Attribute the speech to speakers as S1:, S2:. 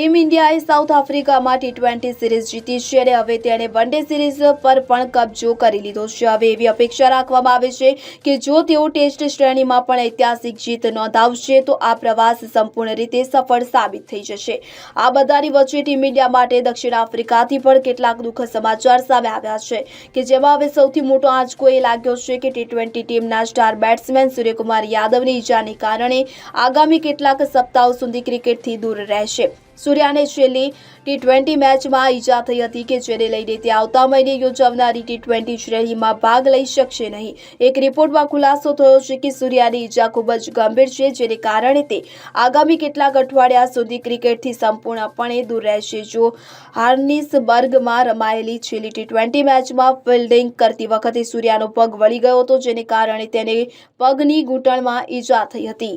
S1: Team ઇન્ડિયાએ south આફ્રિકામાં T twenty series જીતી છે અને હવે તેણે વન ડે સિરીઝ પર પણ કબજો કરી લીધો છે. હવે એવી અપેક્ષા રાખવામાં આવે છે કે જો તેઓ ટેસ્ટ શ્રેણીમાં પણ ઐતિહાસિક જીત નોંધાવશે તો આ પ્રવાસ સંપૂર્ણ રીતે સફળ સાબિત થઈ જશે. આ બધાની વચ્ચે ટીમ ઇન્ડિયા માટે દક્ષિણ આફ્રિકાથી પણ કેટલાક દુઃખદ સમાચાર સામે આવ્યા છે કે જેમાં હવે સૌથી મોટો આંચકો એ લાગ્યો છે કે ટી ટ્વેન્ટી ટીમના સ્ટાર બેટ્સમેન સૂર્યકુમાર યાદવની ઈજાને કારણે આગામી કેટલાક સપ્તાહો સુધી ક્રિકેટથી દૂર રહેશે. સૂર્યાને છેલ્લી ટી ટ્વેન્ટી મેચમાં ઈજા થઈ હતી કે જેને લઈને તે આવતા મહિને યોજાનારી ટી ટ્વેન્ટી શ્રેણીમાં ભાગ લઈ શકશે નહીં. એક રિપોર્ટમાં ખુલાસો થયો છે કે સૂર્યાની ઈજા ખૂબ જ ગંભીર છે, જેને કારણે તે આગામી કેટલાક અઠવાડિયા સુધી ક્રિકેટથી સંપૂર્ણપણે દૂર રહેશે. જો હાર્નિસબર્ગમાં રમાયેલી છેલ્લી ટી ટ્વેન્ટી મેચમાં ફિલ્ડિંગ કરતી વખતે સૂર્યાનો પગ વળી ગયો હતો, જેને કારણે તેને પગની ઘૂંટણમાં ઈજા થઈ હતી.